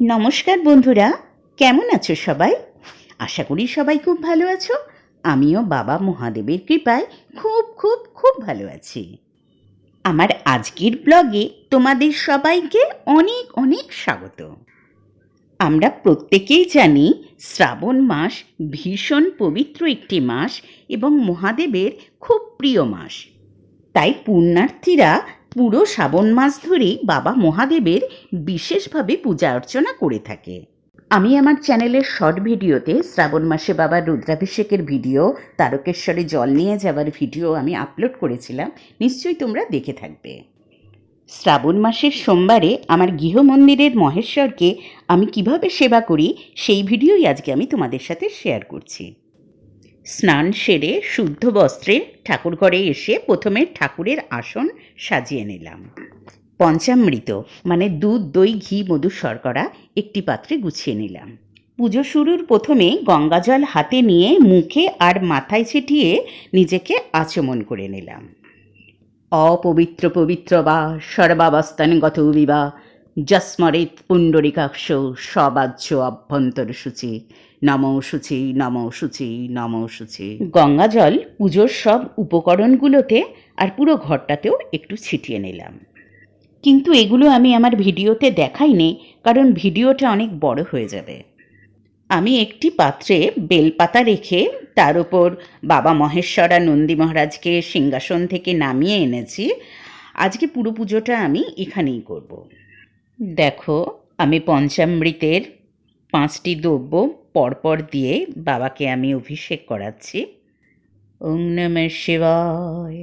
নমস্কার বন্ধুরা, কেমন আছো সবাই? আশা করি সবাই খুব ভালো আছো। আমিও বাবা মহাদেবের কৃপায় খুব খুব খুব ভালো আছি। আমার আজকের ব্লগে তোমাদের সবাইকে অনেক অনেক স্বাগত। আমরা প্রত্যেকেই জানি শ্রাবণ মাস ভীষণ পবিত্র একটি মাস এবং মহাদেবের খুব প্রিয় মাস। তাই পুণ্যার্থীরা পুরো শ্রাবণ মাস ধরেই বাবা মহাদেবের বিশেষভাবে পূজা অর্চনা করে থাকে। আমি আমার চ্যানেলের শর্ট ভিডিওতে শ্রাবণ মাসে বাবার রুদ্রাভিষেকের ভিডিও, তারকেশ্বরে জল নিয়ে যাওয়ার ভিডিও আমি আপলোড করেছিলাম। নিশ্চয়ই তোমরা দেখে থাকবে। শ্রাবণ মাসের সোমবারে আমার গৃহমন্দিরের মহেশ্বরকে আমি কীভাবে সেবা করি, সেই ভিডিওই আজকে আমি তোমাদের সাথে শেয়ার করছি। স্নান সেরে শুদ্ধ বস্ত্রে ঠাকুরঘরে এসে প্রথমে ঠাকুরের আসন সাজিয়ে নিলাম। পঞ্চামৃত মানে দুধ, দই, ঘি, মধু, শর্করা একটি পাত্রে গুছিয়ে নিলাম। পুজো শুরুর প্রথমে গঙ্গাজল হাতে নিয়ে মুখে আর মাথায় ছিটিয়ে নিজেকে আচমন করে নিলাম। অপবিত্র পবিত্র বা সর্বাবস্থানগত বিবা যস্মরিত পুণ্ডরিকাক্ষ সবাজ্য অভ্যন্তর সূচি নম সূচি নম সূচি নম সূচি গঙ্গাজল পুজোর সব উপকরণগুলোতে আর পুরো ঘরটাতেও একটু ছিটিয়ে নিলাম। কিন্তু এগুলো আমি আমার ভিডিওতে দেখাইনি, কারণ ভিডিওটা অনেক বড় হয়ে যাবে। আমি একটি পাত্রে বেলপাতা রেখে তার উপর বাবা মহেশ্বরা নন্দী মহারাজকে সিংহাসন থেকে নামিয়ে এনেছি। আজকে পুরো পুজোটা আমি এখানেই করব। দেখো, আমি পঞ্চামৃতের পাঁচটি দ্রব্য পরপর দিয়ে বাবাকে আমি অভিষেক করাচ্ছি। ওং নম শিবায়,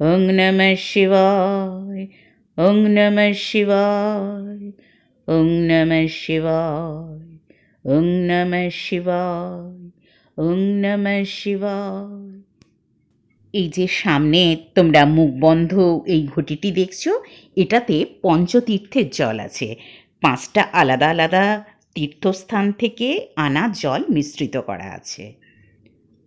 ওং নম শিবায়, ওং নম শিবায়, ওং নম শিবায়, ওং নম শিবায়, ওং নম শিবায়। এই যে সামনে তোমরা মুখ বন্ধ এই ঘটিটি দেখছ, এটাতে পঞ্চতীর্থের জল আছে। পাঁচটা আলাদা আলাদা তীর্থস্থান থেকে আনা জল মিশ্রিত করা আছে।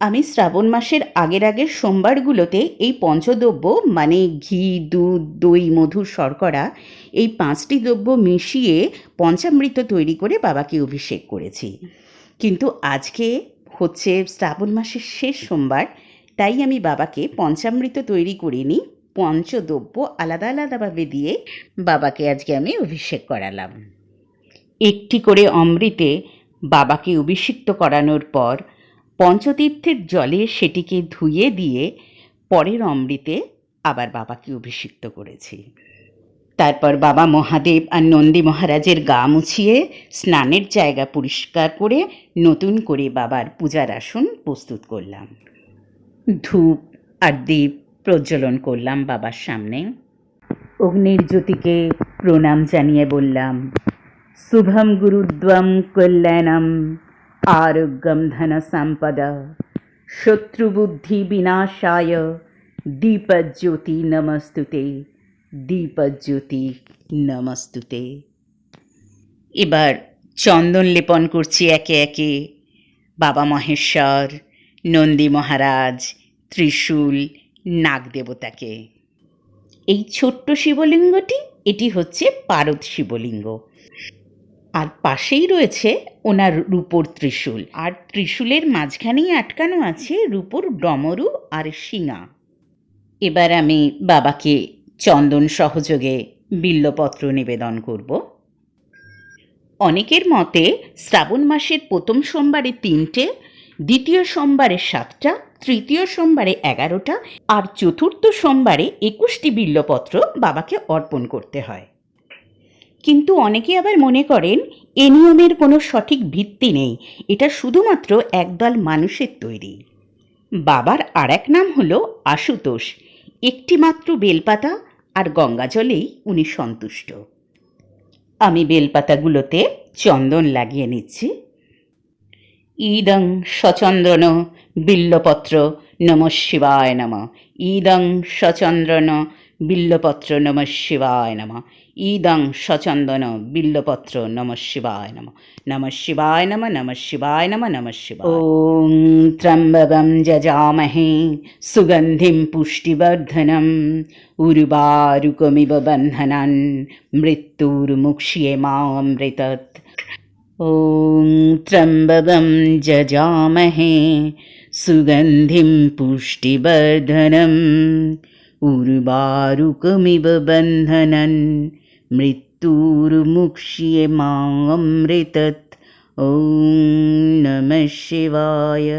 আমি শ্রাবণ মাসের আগের আগের সোমবারগুলোতে এই পঞ্চদ্রব্য মানে ঘি, দুধ, দই মধু শর্করা, এই পাঁচটি দ্রব্য মিশিয়ে পঞ্চামৃত তৈরি করে বাবাকে অভিষেক করেছি। কিন্তু আজকে হচ্ছে শ্রাবণ মাসের শেষ সোমবার, তাই আমি বাবাকে পঞ্চামৃত তৈরি করিনি পঞ্চদ্রব্য আলাদা আলাদাভাবে দিয়ে বাবাকে আজকে আমি অভিষেক করালাম। একটি করে অমৃতে বাবাকে অভিষিক্ত করানোর পর পঞ্চতীর্থের জলে সেটিকে ধুয়ে দিয়ে পরের অমৃতে আবার বাবাকে অভিষিক্ত করেছি। তারপর বাবা মহাদেব আর নন্দী মহারাজের গা মুছিয়ে স্নানের জায়গা পরিষ্কার করে নতুন করে বাবার পূজার আসন প্রস্তুত করলাম। ধূপ আর দ্বীপ প্রজ্বলন করলাম বাবার সামনে। অগ্নির জ্যোতিকে প্রণাম জানিয়ে বললাম শুভম গুরুদ্বম কল্যাণম আরোগ্যম ধন সম্পদা শত্রুবুদ্ধি বিনাশায় দীপজ্যোতি নমস্তুতে দীপজ্যোতি নমস্তুতে এবার চন্দন লেপন করছি একে একে। বাবা মহেশ্বর, নন্দী মহারাজ, ত্রিশূল নাগ দেবতাকে এই ছোট্ট শিবলিঙ্গটি, এটি হচ্ছে পারদ শিবলিঙ্গ। আর পাশেই রয়েছে ওনার রূপোর ত্রিশূল। আর ত্রিশূলের মাঝখানেই আটকানো আছে রূপোর ডমরু আর শিঙা। এবার আমি বাবাকে চন্দন সহযোগে বিল্লপত্র নিবেদন করব। অনেকের মতে শ্রাবণ মাসের প্রথম সোমবারে তিনটে, দ্বিতীয় সোমবারে সাতটা, তৃতীয় সোমবারে এগারোটা, আর চতুর্থ সোমবারে একুশটি বিল্লপত্র বাবাকে অর্পণ করতে হয়। কিন্তু অনেকে আবার মনে করেন এ নিয়মের কোনো সঠিক ভিত্তি নেই। এটা শুধুমাত্র একদল মানুষের তৈরি। বাবার আর এক নাম হলো আশুতোষ। একটি মাত্র বেলপাতা আর গঙ্গা জলেই উনি সন্তুষ্ট। আমি বেলপাতাগুলোতে চন্দন লাগিয়ে নিচ্ছি। ইদং সচন্দ্রন বিল্লপত্র নম শিবায় নম। ইদং সচন্দ্রন বিল্লপত্র নম শিবায় নম। ইদং সচন্দন বিল্লপত্র নম শিবায় নম নম শিবায় নম নম শিবায় নম নম শিবায় ওং ত্রম্বকম যজামহে সুগন্ধিম পুষ্টিবর্ধনম উর্বারুকমিব বন্ধনান মৃত্যুর্মুক্ষ্যে মামৃতৎ ॐ त्र्यम्बकं जजामहे सुगन्धिं पुष्टिवर्धनम् उर्वारुकमिव बन्धनन् मृत्युर्मुक्ष्ये मामृतत् ॐ नमः शिवाय।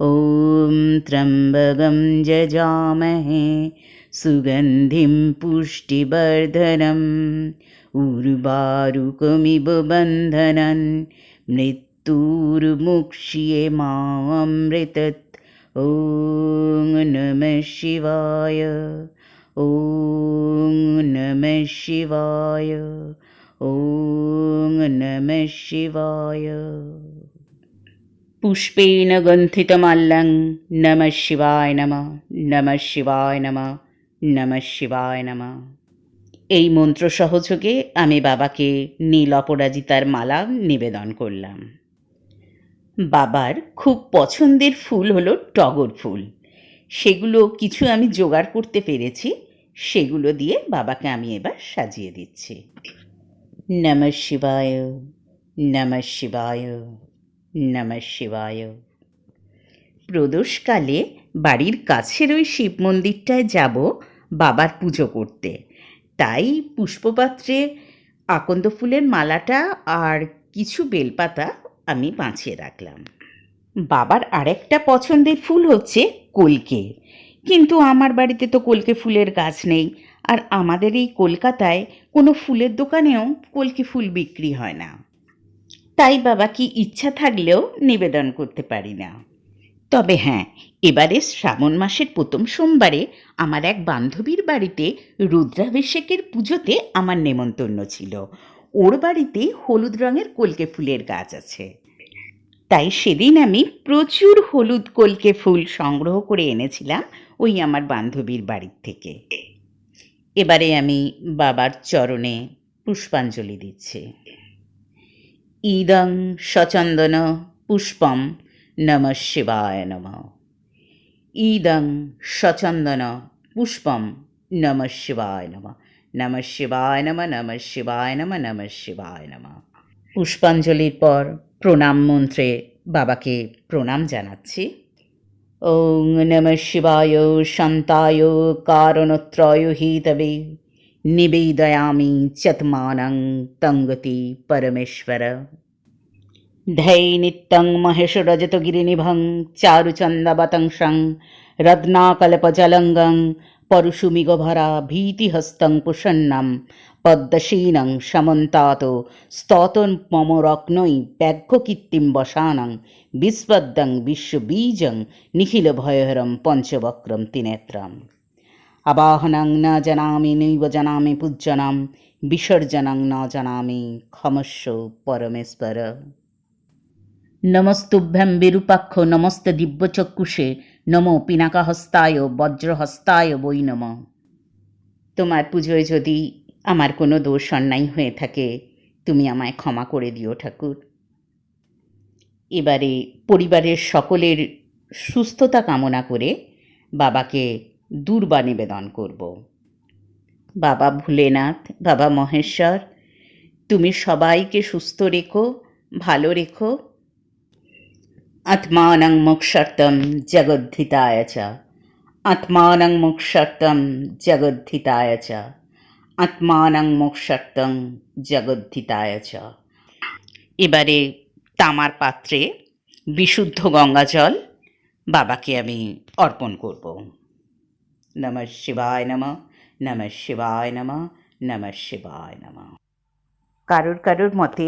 ॐ त्र्यम्बकं जजामहे। सुगन्धिं पुष्टिवर्धनम् उर्वारुकमिव बन्धनन् मृत्युर्मुक्ष्ये मामृतत् ॐ नमः शिवाय ॐ नमः शिवाय ॐ नमः शिवाय পুষ্পেণ গন্থিতমাল্যং নমঃ শিবায় নমঃ নমঃ শিবায় নমঃ নমঃ শিবায় নমঃ এই মন্ত্র সহযোগে আমি বাবাকে নীল অপরাজিতার মালা নিবেদন করলাম বাবার খুব পছন্দের ফুল হলো টগর ফুল সেগুলো কিছু আমি জোগাড় করতে পেরেছি, সেগুলো দিয়ে বাবাকে আমি এবার সাজিয়ে দিচ্ছি। নমঃ শিবায় নমঃ শিবায় নমঃ শিবায়। প্রদোষকালে বাড়ির কাছের ওই শিব মন্দিরটায় যাব বাবার পুজো করতে। তাই পুষ্পপাত্রে আকন্দ ফুলের মালাটা আর কিছু বেলপাতা আমি বাঁচিয়ে রাখলাম। বাবার আরেকটা পছন্দের ফুল হচ্ছে কলকে। কিন্তু আমার বাড়িতে তো কলকে ফুলের গাছ নেই। আর আমাদের এই কলকাতায় কোনো ফুলের দোকানেও কলকে ফুল বিক্রি হয় না। তাই বাবা কি ইচ্ছা থাকলেও নিবেদন করতে পারি না। তবে হ্যাঁ এবারে শ্রাবণ মাসের প্রথম সোমবারে আমার এক বান্ধবীর বাড়িতে রুদ্রাভিষেকের পুজোতে আমার নেমন্তন্ন ছিল। ওর বাড়িতে হলুদ রঙের কলকে ফুলের গাছ আছে। তাই সেদিন আমি প্রচুর হলুদ কলকে ফুল সংগ্রহ করে এনেছিলাম ওই আমার বান্ধবীর বাড়ির থেকে। এবারে আমি বাবার চরণে পুষ্পাঞ্জলি দিচ্ছি। ইদং সচন্দন পুষ্পম নম শিবায় নম। ইদং সচন্দন পুষ্পম নম শিবায় নম। নম শিবায় নম নম শিবায় নম নম শিবায় নম। পুষ্পাঞ্জলির পর প্রণাম মন্ত্রে বাবাকে প্রণাম জানাচ্ছি। ওং নম শিবায়, শান্তায়, কারণত্রয় হিতবে নিবেদয়ামি চতমানং তঙ্গতি পরমেশ্বর। নিত্যং মহেশরজতগিরিনিভং চারুচন্দবতংসং রত্নাকল্পজলঙ্গং, পরশুমিগভরা ভীতিহস্तं প্রসন্নম পদ্মশীনং সমন্তাত স্ততন মম রত্নৈ ব্যাঘ্যকীর্তিম বসানং বিস্পদ্যং বিশ্ববীজং নিখিলভয়হরম পঞ্চবক্রম ত্রিনেত্রম। আবাহনং ন জানামি নৈব জানামি পূজ্যনাম বিসর্জনং ন জানামি ক্ষমস্য পরমেশ্বর। নমস্তুভ্যং বিরূপাক্ষ নমস্তে দিব্যচক্ষুষে, নমো পিনাকাহস্তায়, বজ্রহস্তায় বৈ নম। তোমার পুজোয় যদি আমার কোনো দোষ অন্যায় হয়ে থাকে, তুমি আমায় ক্ষমা করে দিও ঠাকুর। এবারে পরিবারের সকলের সুস্থতা কামনা করে বাবাকে দুর্বা নিবেদন করব। বাবা ভোলেনাথ, বাবা মহেশ্বর, তুমি সবাইকে সুস্থ রেখো, ভালো রেখো। আত্মানং মোক্ষার্তম জগদ্ধিতায় চ। আত্মানং মোক্ষার্তম জগদ্ধিতায় চ। আত্মানং মোক্ষার্তং জগদ্ধিতায় চ। এবারে তামার পাত্রে বিশুদ্ধ গঙ্গা জল বাবাকে আমি অর্পণ করব। নম শিবায় নম নম শিবায় নম নম শিবায় নম। কারোর কারোর মতে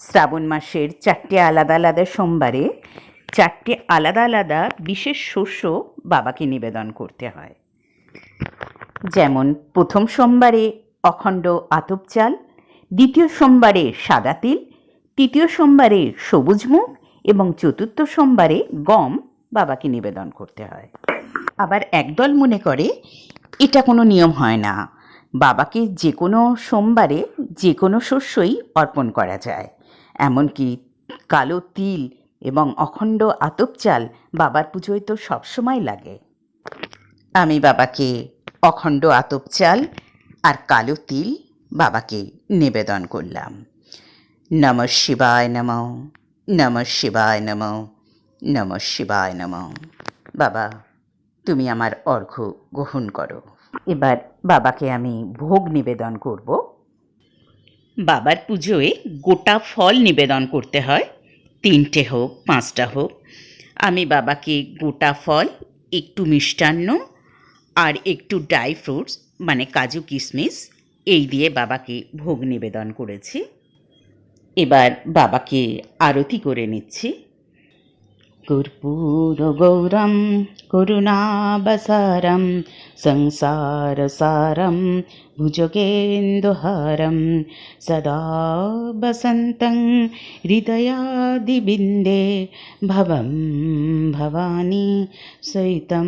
শ্রাবণ মাসের চারটে আলাদা আলাদা সোমবারে চারটে আলাদা আলাদা বিশেষ শস্য বাবাকে নিবেদন করতে হয়। যেমন প্রথম সোমবারে অখণ্ড আতপ চাল, দ্বিতীয় সোমবারে সাদা তিল, তৃতীয় সোমবারে সবুজ মুখ এবং চতুর্থ সোমবারে গম বাবাকে নিবেদন করতে হয়। আবার একদল মনে করে, এটা কোনো নিয়ম হয় না। বাবাকে যে কোনো সোমবারে যে কোনো শস্যই অর্পণ করা যায়। এমনকি কালো তিল এবং অখণ্ড আতপ চাল বাবার পুজোয় তো সবসময় লাগে। আমি বাবাকে অখণ্ড আতপ চাল আর কালো তিল বাবাকে নিবেদন করলাম। নম শিবায় নম নম শিবায় নম নম শিবায় নম। বাবা, তুমি আমার অর্ঘ্য গ্রহণ করো। এবার বাবাকে আমি ভোগ নিবেদন করব। বাবার পুজোয় গোটা ফল নিবেদন করতে হয়। তিনটে হোক, পাঁচটা হোক। আমি বাবাকে গোটা ফল, একটু মিষ্টান্ন আর একটু ড্রাই ফ্রুটস মানে কাজু কিশমিশ, এই দিয়ে বাবাকে ভোগ নিবেদন করেছি। এবার বাবাকে আরতি করে নিচ্ছি। कुर्पूरगौरं कुरुणाबसारं संसारसारं भुजगेन्दुहारं सदा बसन्तं हृदयादिबिन्दे भवं भवानी सहितं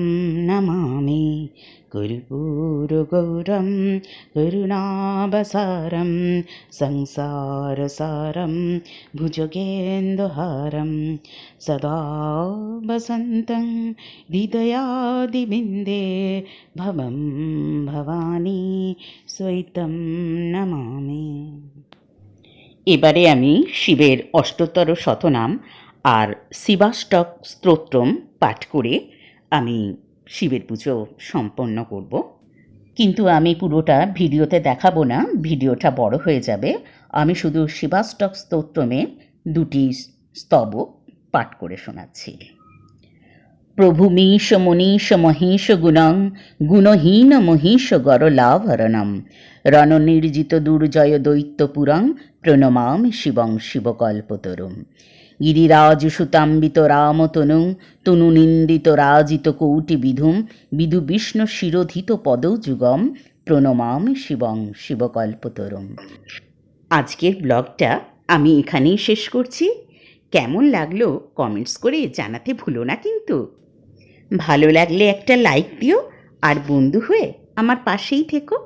नमामि। কর্পূরগৌরম করুণাবসারম সংসারসারম ভুজগেন্দুহারম সদা বসন্तं হৃদয়াদিবিন্দে ভবं ভবানী সৈতম নমামি এবারে আমি শিবের অষ্টতর শতনাম আর শিবাষ্টক স্তোত্রম পাঠ করে আমি শিবের পুজো সম্পন্ন করব। কিন্তু আমি পুরোটা ভিডিওতে দেখাবো না, ভিডিওটা বড় হয়ে যাবে। আমি শুধু শিবাষ্টক স্তোত্রমে দুটি স্তব পাঠ করে শোনাচ্ছি। প্রভুমীশ মনীষ মহিষ গুণং, গুণহীন মহিষ গরলাভরণম। রণনির্জিত দুর্জয় দৈত্যপুরং, প্রণমামি শিবং শিবকল্পতরুম। গিরিরাজসুতাম্বিত রামতনু, তনু নিন্দিত রাজিত কৌটি বিধুম বিধু বিষ্ণু শিরোধিত পদযুগম, প্রণমামি শিবং শিবকল্পতরুম। আজকের ব্লগটা আমি এখানেই শেষ করছি। কেমন লাগল কমেন্টস করে জানাতে ভুলো না কিন্তু। ভালো লাগলে একটা লাইক দিও, আর বন্ধু হয়ে আমার পাশেই থেকো।